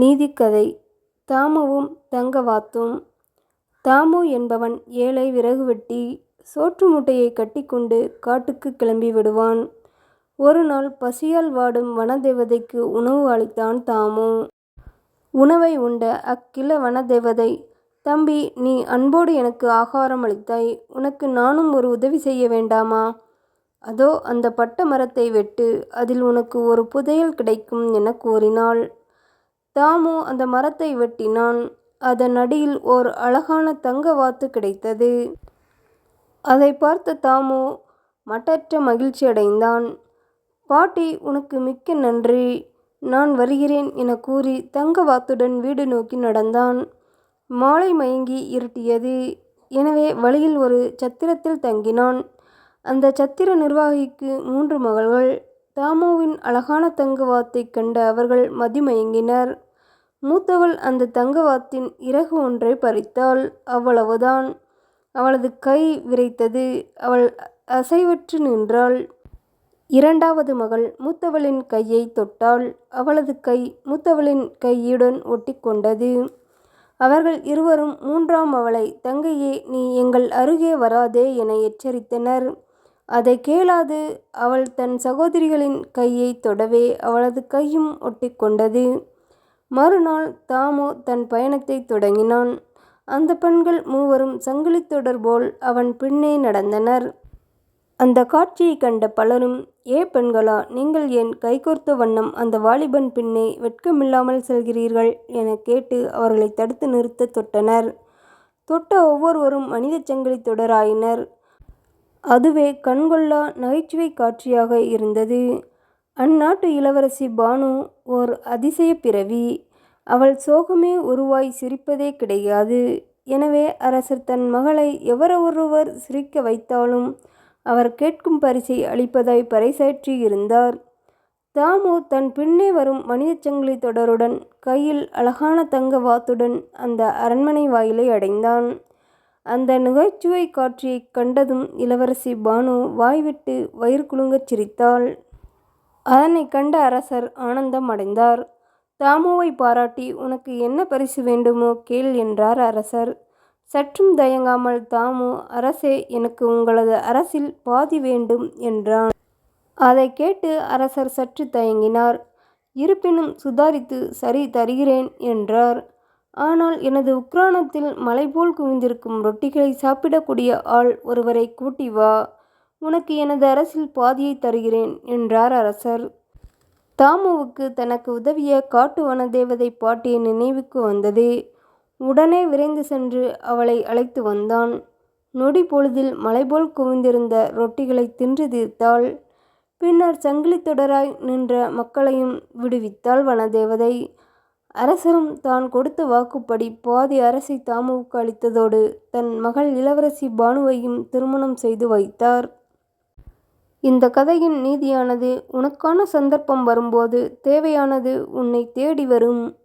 நீதிக்கதை தாமுவும் தங்கவாத்தும் தாமு என்பவன் ஏழை விறகு வெட்டி சோற்று மூட்டையை கட்டிக்கொண்டு காட்டுக்கு கிளம்பி விடுவான். ஒரு நாள் பசியால் வாடும் வனதேவதைக்கு உணவு அளித்தான் தாமு. உணவை உண்ட அக்கில வனதேவதை தம்பி நீ அன்போடு எனக்கு ஆகாரம் அளித்தாய். உனக்கு நானும் ஒரு உதவி செய்ய வேண்டாமா? அதோ அந்த பட்ட மரத்தை வெட்டு அதில் உனக்கு ஒரு புதையல் கிடைக்கும் என கூறினாள். தாமு அந்த மரத்தை வெட்டினான். அதன் அடியில் ஓர் அழகான தங்க வாத்து கிடைத்தது. அதைப் பார்த்த தாமு மட்டற்ற மகிழ்ச்சி அடைந்தான் பாட்டி உனக்கு மிக்க நன்றி. நான் வருகிறேன் என கூறி தங்க வாத்துடன் வீடு நோக்கி நடந்தான். மாலை மயங்கி இருட்டியது. எனவே வழியில் ஒரு சத்திரத்தில் தங்கினான். அந்த சத்திர நிர்வாகிக்கு மூன்று மகள்கள். தாமுவின் அழகான தங்க வாத்தைக் கண்ட அவர்கள் மதிமயங்கினர். மூத்தவள் அந்த தங்கவாத்தின் இறகு ஒன்றைப் பறித்தாள். அவ்வளவுதான். அவளது கை விரைத்தது அவள் அசைவற்று நின்றாள். இரண்டாவது மகள் மூத்தவளின் கையை தொட்டாள். அவளது கை மூத்தவளின் கையுடன் ஒட்டிக் கொண்டது. அவர்கள் இருவரும் மூன்றாம் அவளை தங்கையே நீ எங்கள் அருகே வராதே என எச்சரித்தனர். அதைக் கேளாது அவள் தன் சகோதரிகளின் கையைத் தொடவே அவளது கையும் ஒட்டிக் கொண்டது. மறுநாள் தாமோ தன் பயணத்தைத் தொடங்கினான். அந்த பெண்கள் மூவரும் சங்கிலி தொடர்போல் அவன் பின்னே நடந்தனர். அந்த காட்சியைக் கண்ட பலரும் ஏ பெண்களா நீங்கள் ஏன் கைகோர்த்த வண்ணம் அந்த வாலிபன் பின்னே வெட்கமில்லாமல் செல்கிறீர்கள்? எனக் கேட்டு அவர்களை தடுத்து நிறுத்தத் தொட்டனர். தொட்ட ஒவ்வொருவரும் மனிதச் சங்கிலி தொடராயினர். அதுவே கண்கொள்ளா நகைச்சுவைக் காட்சியாக இருந்தது. அந்நாட்டு இளவரசி பானு ஓர் அதிசயப் பிறவி. அவள் சோகமே உருவாய் சிரிப்பதே கிடையாது. எனவே அரசர் தன் மகளை எவரொருவர் சிரிக்க வைத்தாலும் அவர் கேட்கும் பரிசை அளிப்பதாய் பறைசாற்றி இருந்தார் தாமு தன் பின்னே வரும் மனிதச் சங்கிலி தொடருடன் கையில் அழகான தங்க வாத்துடன் அந்த அரண்மனை வாயிலை அடைந்தான். அந்த நகைச்சுவைக் காட்சியைக் கண்டதும் இளவரசி பானு வாய்விட்டு வயிறு குலுங்கச் சிரித்தாள். அதனைக் கண்ட அரசர் ஆனந்தம் அடைந்தார். தாமுவை பாராட்டி உனக்கு என்ன பரிசு வேண்டுமோ கேள் என்றார் அரசர். சற்றும் தயங்காமல் தாமு அரசே எனக்கு உங்களது அரசில் பாதி வேண்டும் என்றான். அதைக் கேட்டு அரசர் சற்று தயங்கினார். இருப்பினும் சுதாரித்து சரி தருகிறேன் என்றார். ஆனால் எனது உக்ரானத்தில் மலைபோல் குவிந்திருக்கும் ரொட்டிகளை சாப்பிடக்கூடிய ஆள் ஒருவரை கூட்டி வா. உனக்கு எனது அரசில் பாதியைத் தருகிறேன் என்றார் அரசர். தாமுவுக்கு தனக்கு உதவிய காட்டு வனதேவதை பாட்டிய நினைவுக்கு வந்தது. உடனே விரைந்து சென்று அவளை அழைத்து வந்தான். நொடி பொழுதில் மலைபோல் குவிந்திருந்த ரொட்டிகளை தின்று தீர்த்தாள். பின்னர் சங்கிலி தொடராய் நின்ற மக்களையும் விடுவித்தாள் வனதேவதை. அரசரும் தான் கொடுத்த வாக்குப்படி பாதி அரசை தாமுவுக்கு அளித்ததோடு தன் மகள் இளவரசி பானுவையும் திருமணம் செய்து வைத்தார். இந்த கதையின் நீதியானது உனக்கான சந்தர்ப்பம் வரும்போது தேவையானது உன்னைத் தேடி வரும்.